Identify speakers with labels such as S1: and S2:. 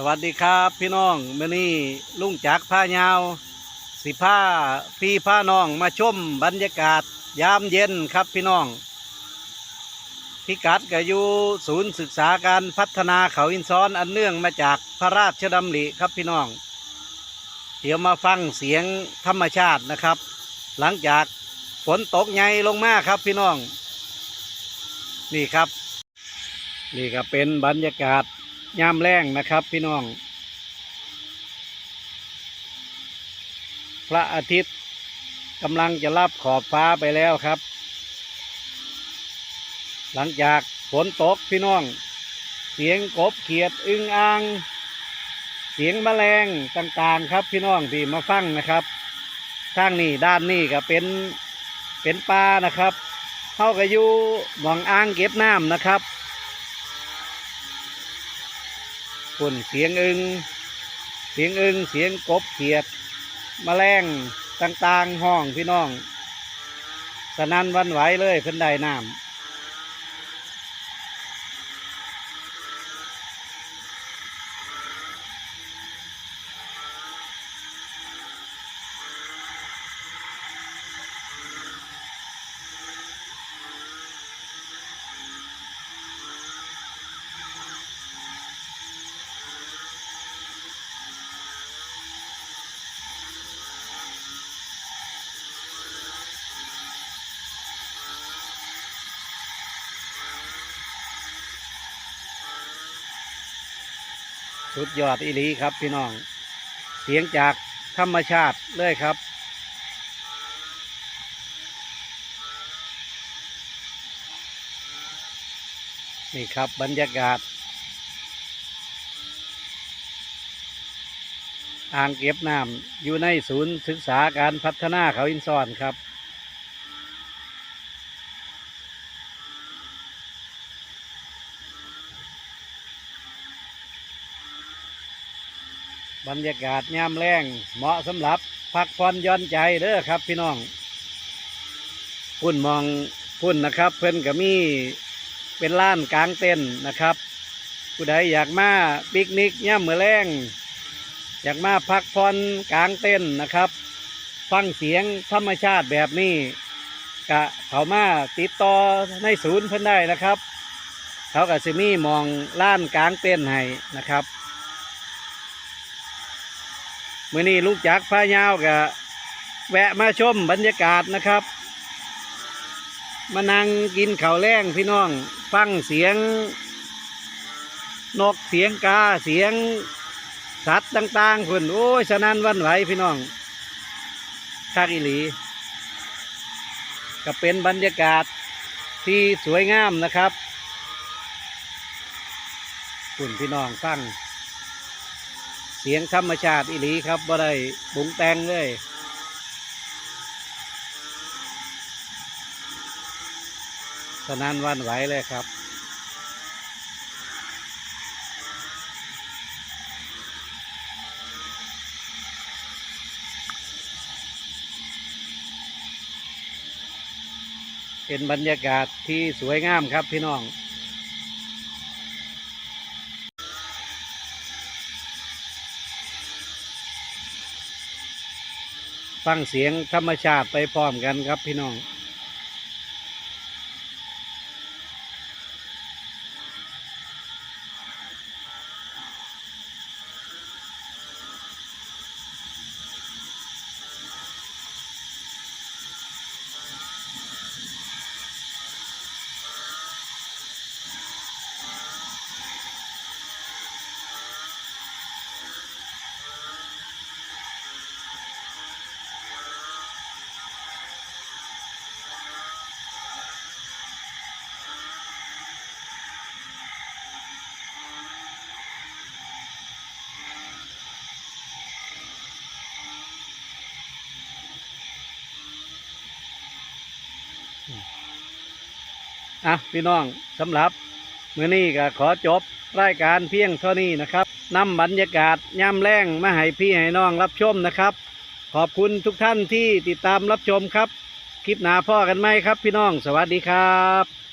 S1: สวัสดีครับพี่น้องเมื่อนี้ลุงจักผ้ายาว สิผ้าพี่ผ้าน้องมาชมบรรยากาศยามเย็นครับพี่น้อง พิกัดก็อยู่ศูนย์ศึกษาการพัฒนาเขาอินซ้อนอันเนื่องมาจากพระราชดำริครับพี่น้อง เดี๋ยวมาฟังเสียงธรรมชาตินะครับ หลังจากฝนตกใหญ่ลงมาครับพี่น้อง นี่ครับ นี่ก็เป็นบรรยากาศ ยามแรงนะครับพี่น้อง พระอาทิตย์กำลังจะรับขอบฟ้าไปแล้วครับ หลังจากฝนตกพี่น้อง เสียงกบเขียดอึงอ่าง เสียงแมลงต่างๆครับพี่น้องที่มาฟังนะครับทางนี้ด้านนี้ก็เป็นเป็นปลานะครับเข้ากับอยู่หมองอ่างเก็บน้ำนะครับ ฝุ่นเสียงอึงเสียงอึงเสียงกบเขียดแมลงต่างๆห้องพี่น้องสนันวันไหวเลยเพิ่นได้น้ำ สุดยอดอีลีครับพี่น้อง เสียงจากธรรมชาติเลยครับ นี่ครับบรรยากาศ อ่างเก็บน้ำอยู่ในศูนย์ศึกษาการพัฒนาเขาอินซอนครับ บรรยากาศยามแรงเหมาะสำหรับพักผ่อนย่อนใจเด้อครับ พี่น้องพุ่นมองพุ่นนะครับ เพิ่นก็มีเป็นล้านกลางเต้นนะครับ ผู้ใดอยากมาปิกนิกย่ามมือแรงอยากมาพักผ่อนกลางเต้นนะครับ ฟังเสียงธรรมชาติแบบนี้กะเขามาติดต่อในศูนย์เพิ่นได้นะครับ เขาก็สิมี่มองล้านกลางเต้นให้นะครับ มื่อนี้ลูกจักรพายาวกับแวะมาชมบรรยากาศนะครับ มานั่งกินข้าวแรงพี่น้อง ฟังเสียง นกเสียงกาเสียงสัตว์ต่างๆคนโอ้ยสนันวันไหวพี่น้องคากอีหลี ก็เป็นบรรยากาศที่สวยงามนะครับคุณพี่น้องฟัง สียงธรรมชาติอีหลีครับบ่ได้ปรุงแต่งเลยสนานวันไหวเลยครับ เป็นบรรยากาศที่สวยงามครับพี่น้อง ฟังเสียงธรรมชาติไปพร้อมกันครับพี่น้อง อะพี่น้องสำหรับมื้อนี้ก็ขอจบรายการเพียงเท่านี้นะครับนำบรรยากาศย่ำแรงมาให้พี่ให้น้องรับชมนะครับ ขอบคุณทุกท่านที่ติดตามรับชมครับ คลิปหนาพ่อกันไหมครับ พี่น้องสวัสดีครับ